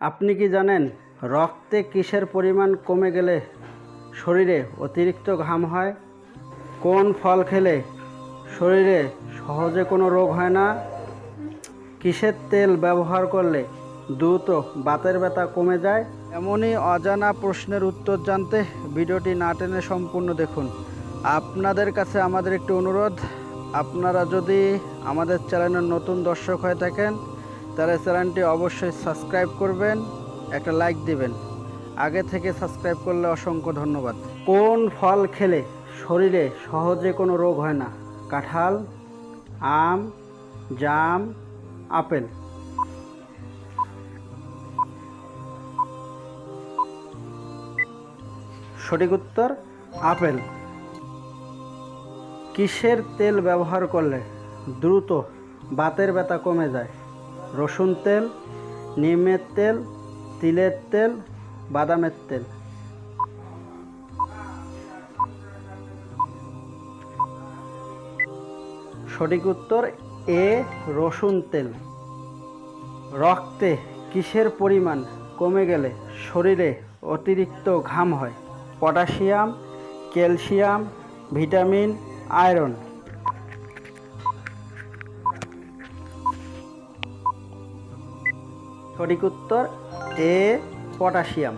আপনি কি জানেন, রক্তে কিসের পরিমাণ কমে গেলে শরীরে অতিরিক্ত ঘাম হয়? কোন ফল খেলে শরীরে সহজে কোনো রোগ হয় না? কিসের তেল ব্যবহার করলে দ্রুত বাতের ব্যথা কমে যায়? এমনই অজানা প্রশ্নের উত্তর জানতে ভিডিওটি না টেনে সম্পূর্ণ দেখুন। আপনাদের কাছে আমাদের একটি অনুরোধ, আপনারা যদি আমাদের চ্যানেলের নতুন দর্শক হয়ে থাকেন তাহলে চ্যানেলটি অবশ্যই সাবস্ক্রাইব করবেন, একটা লাইক দিবেন। আগে থেকে সাবস্ক্রাইব করলে অসংখ্য ধন্যবাদ। কোন ফল খেলে শরীরে সহজে কোনো রোগ হয় না? কাঁঠাল, আম, জাম, আপেল। সঠিক উত্তর, আপেল। কিসের তেল ব্যবহার করলে দ্রুত বাতের ব্যথা কমে যায়? রসুন তেল, নিমের তেল, তিলের তেল, বাদামের তেল। সঠিক উত্তর, এ রসুন তেল। রক্তে কিসের পরিমাণ কমে গেলে শরীরে অতিরিক্ত ঘাম হয়? Potassium, calcium, vitamin, iron. সঠিক উত্তর এ পটাশিয়াম।